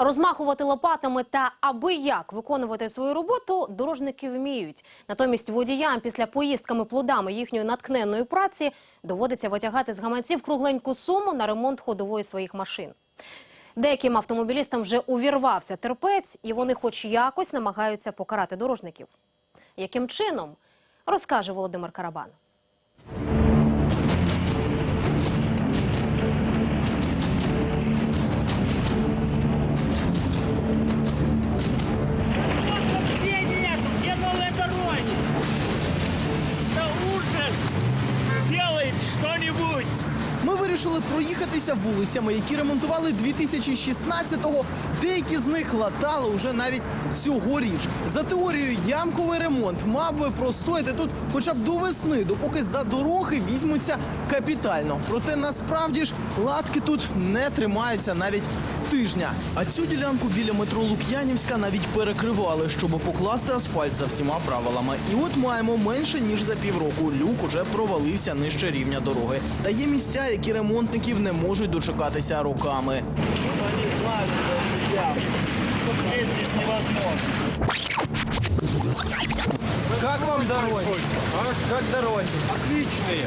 Розмахувати лопатами та аби як виконувати свою роботу дорожники вміють. Натомість водіям після поїздками плодами їхньої наткненної праці доводиться витягати з гаманців кругленьку суму на ремонт ходової своїх машин. Деяким автомобілістам вже увірвався терпець, і вони хоч якось намагаються покарати дорожників. Яким чином? Розкаже Володимир Карабан. Ми вирішили проїхатися вулицями, які ремонтували 2016-го. Деякі з них латали уже навіть цьогоріч. За теорією, ямковий ремонт мав би простояти тут хоча б до весни, допоки за дороги візьмуться капітально. Проте насправді ж латки тут не тримаються навіть тижня. А цю ділянку біля метро Лук'янівська навіть перекривали, щоб покласти асфальт за всіма правилами. І от маємо менше ніж за півроку. Люк уже провалився нижче рівня дороги. Та є місця, які ремонтників не можуть дочекатися роками. Вони знають, Как вам дороги? А дороги? Отличные.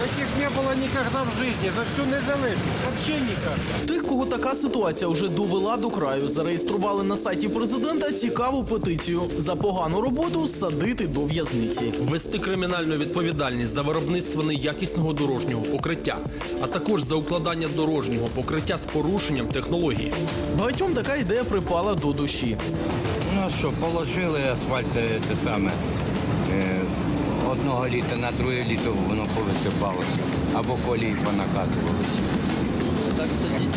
Таких не было никогда в жизни. За всю незалежність. Вообще никак. Тих, кого така ситуація вже довела до краю, зареєстрували на сайті президента цікаву петицію за погану роботу садити до в'язниці. Ввести кримінальну відповідальність за виробництво неякісного дорожнього покриття, а також за укладання дорожнього покриття з порушенням технології. Багатьом така ідея припала до душі. Ну що, положили асфальт е, те саме. Одного літа на друге літо воно повисипалося. Або колії понакатувалися. Так сидіть.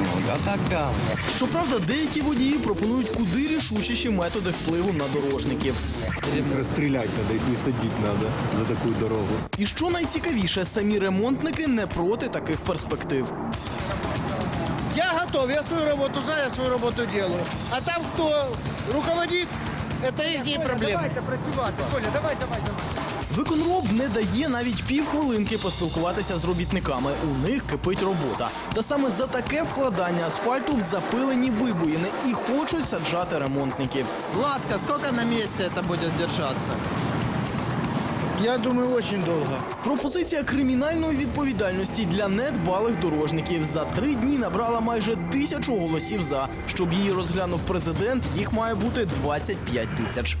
Ну, а так, да. Щоправда, деякі водії пропонують куди рішучіші методи впливу на дорожників. Расстрелять надо, их не садить надо за такую дорогу. І що найцікавіше, самі ремонтники не проти таких перспектив. Я готов, я свою работу знаю, я свою работу делаю. А там кто руководит, это їхні проблеми. Давайте працювати. Коля, давай, давай, давай. Виконроб не дає навіть півхвилинки поспілкуватися з робітниками. У них кипить робота. Та саме за таке вкладання асфальту в запилені вибоїни і хочуть саджати ремонтників. Ладка, скільки на місці це буде держатися? Я думаю, очень довго. Пропозиція кримінальної відповідальності для недбалих дорожників за три дні набрала майже тисячу голосів за. Щоб її розглянув президент, їх має бути 25 тисяч.